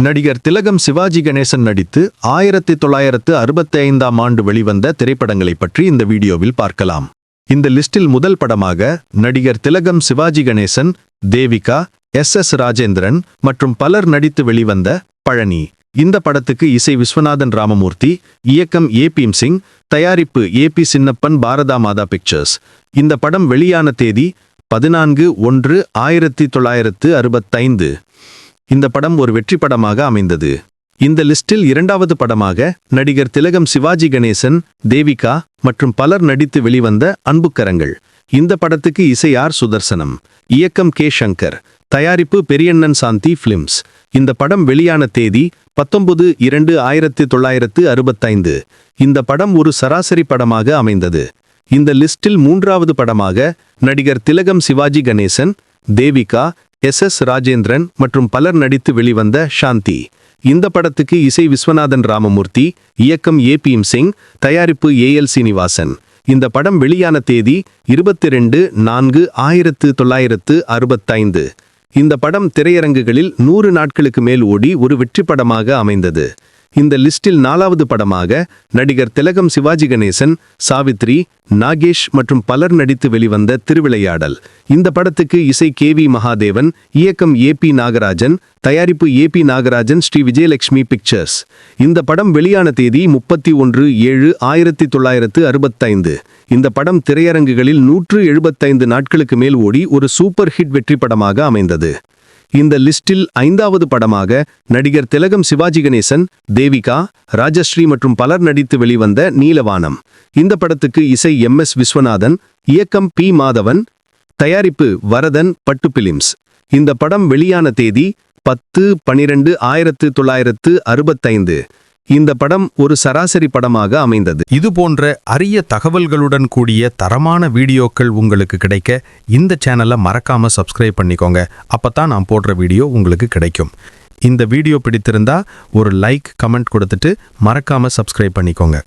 நடிகர் திலகம் சிவாஜி கணேசன் நடித்து ஆயிரத்தி தொள்ளாயிரத்து அறுபத்தி ஐந்தாம் ஆண்டு வெளிவந்த திரைப்படங்களைப் பற்றி இந்த வீடியோவில் பார்க்கலாம். இந்த லிஸ்டில் முதல் படமாக நடிகர் திலகம் சிவாஜி கணேசன் தேவிகா எஸ் எஸ் ராஜேந்திரன் மற்றும் பலர் நடித்து வெளிவந்த பழனி. இந்த படத்துக்கு இசை விஸ்வநாதன் ராமமூர்த்தி இயக்கம் ஏ பீம் சிங் தயாரிப்பு A B Chinnappan பாரதா Mata pictures. இந்த படம் வெளியான தேதி பதினான்கு ஒன்று ஆயிரத்தி தொள்ளாயிரத்து அறுபத்தைந்து. இந்த படம் ஒரு வெற்றி படமாக அமைந்தது. இந்த லிஸ்டில் இரண்டாவது படமாக நடிகர் திலகம் சிவாஜி கணேசன் தேவிகா மற்றும் பலர் நடித்து வெளிவந்த அன்புக்கரங்கள். இந்த படத்துக்கு இசை ஆர் சுதர்சனம் இயக்கம் கே சங்கர் தயாரிப்பு பெரியண்ணன் சாந்தி பிலிம்ஸ் இந்த படம் வெளியான தேதி பத்தொன்பது இரண்டு ஆயிரத்தி தொள்ளாயிரத்து அறுபத்தைந்து. இந்த படம் ஒரு சராசரி படமாக அமைந்தது. இந்த லிஸ்டில் மூன்றாவது படமாக நடிகர் திலகம் சிவாஜி கணேசன் தேவிகா எஸ் எஸ் ராஜேந்திரன் மற்றும் பலர் நடித்து வெளிவந்த சாந்தி இந்த படத்துக்கு இசை விஸ்வநாதன் ராமமூர்த்தி இயக்கம் ஏ பீம் சிங் தயாரிப்பு ஏ எல் சீனிவாசன். இந்த படம் வெளியான தேதி இருபத்தி ரெண்டு நான்கு ஆயிரத்து தொள்ளாயிரத்து அறுபத்தைந்து. இந்த படம் திரையரங்குகளில் நூறு நாட்களுக்கு மேல் ஓடி ஒரு வெற்றி படமாக அமைந்தது. இந்த லிஸ்டில் நாலாவது படமாக நடிகர் திலகம் சிவாஜி கணேசன் சாவித்ரி நாகேஷ் மற்றும் பலர் நடித்து வெளிவந்த திருவிளையாடல். இந்த படத்துக்கு இசை கே வி மகாதேவன் இயக்கம் ஏ பி நாகராஜன் தயாரிப்பு A P Nagarajan Sri Vijayalakshmi pictures. இந்த படம் வெளியான தேதி முப்பத்தி ஒன்று ஏழு ஆயிரத்தி தொள்ளாயிரத்து அறுபத்தைந்து. இந்த படம் திரையரங்குகளில் நூற்று எழுபத்தைந்து நாட்களுக்கு மேல் ஓடி ஒரு சூப்பர் ஹிட் வெற்றி படமாக அமைந்தது. இந்த லிஸ்டில் ஐந்தாவது படமாக நடிகர் திலகம் சிவாஜி கணேசன் தேவிகா ராஜஸ்ரீ மற்றும் பலர் நடித்து வெளிவந்த நீலவானம். இந்த படத்துக்கு இசை எம் எஸ் விஸ்வநாதன் இயக்கம் பி மாதவன் தயாரிப்பு வரதன் பட்டு பிலிம்ஸ். இந்த படம் வெளியான தேதி பத்து பனிரெண்டு ஆயிரத்து தொள்ளாயிரத்து அறுபத்தைந்து. இந்த படம் ஒரு சராசரி படமாக அமைந்தது. இது போன்ற அரிய தகவல்களுடன் கூடிய தரமான வீடியோக்கள் உங்களுக்கு கிடைக்க இந்த சேனலை மறக்காம சப்ஸ்கிரைப் பண்ணிக்கோங்க. அப்பதான் நான் போடுற வீடியோ உங்களுக்கு கிடைக்கும். இந்த வீடியோ பிடித்திருந்தா ஒரு லைக் கமெண்ட் கொடுத்துட்டு மறக்காம சப்ஸ்கிரைப் பண்ணிக்கோங்க.